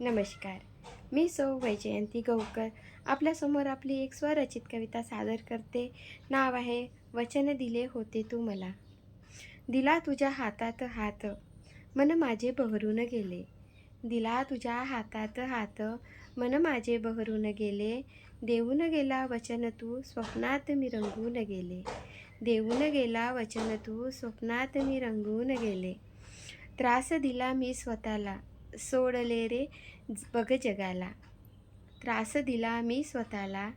नमस्कार. मी सौ वैजयंती गौकर. आपल्यासमोर आपली एक स्वरचित कविता सादर करते. नाव आहे वचन दिले होते तू मला. दिला तुझ्या हातात हात मन माझे बहरून गेले. दिला तुझ्या हातात हात मन माझे बहरून गेले. देऊन गेला वचन तू स्वप्नात मी रंगून गेले. देऊन गेला वचन तू स्वप्नात मी रंगून गेले. त्रास दिला मी स्वतःला. सोडले रे बघ जगाला. त्रास दिला मी स्वतःला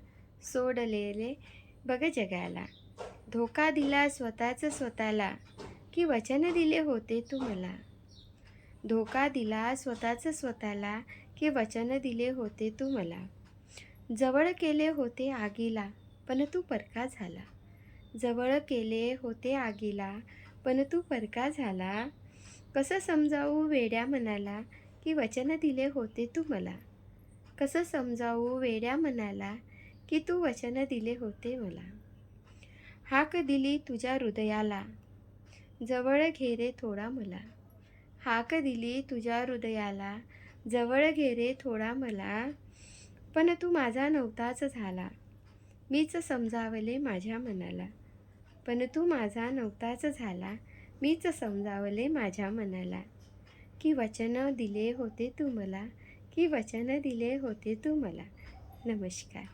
सोडले रे बघ जगाला. धोका दिला स्वतःच स्वतःला की वचन दिले होते तू मला. धोका दिला स्वतःच स्वतःला की वचन दिले होते तू मला. जवळ केले होते आगीला पण तू परका झाला. जवळ केले होते आगीला पण तू परका झाला. कसं समजावू वेड्या मनाला की वचन दिले होते तू मला. कसं समजावू वेड्या मनाला की तू वचन दिले होते मला? हाक दिली तुझ्या हृदयाला. जवळ घे रे थोडा मला. हाक दिली तुझ्या हृदयाला. जवळ घे रे थोडा मला. पण तू माझा नव्हताच झाला. मीच समजावले माझ्या मनाला. पण तू माझा नव्हताच झाला. मीच समजावले माझ्या मनाला. की वचन दिले होते तू मला की वचन दिले होते तू मला नमस्कार.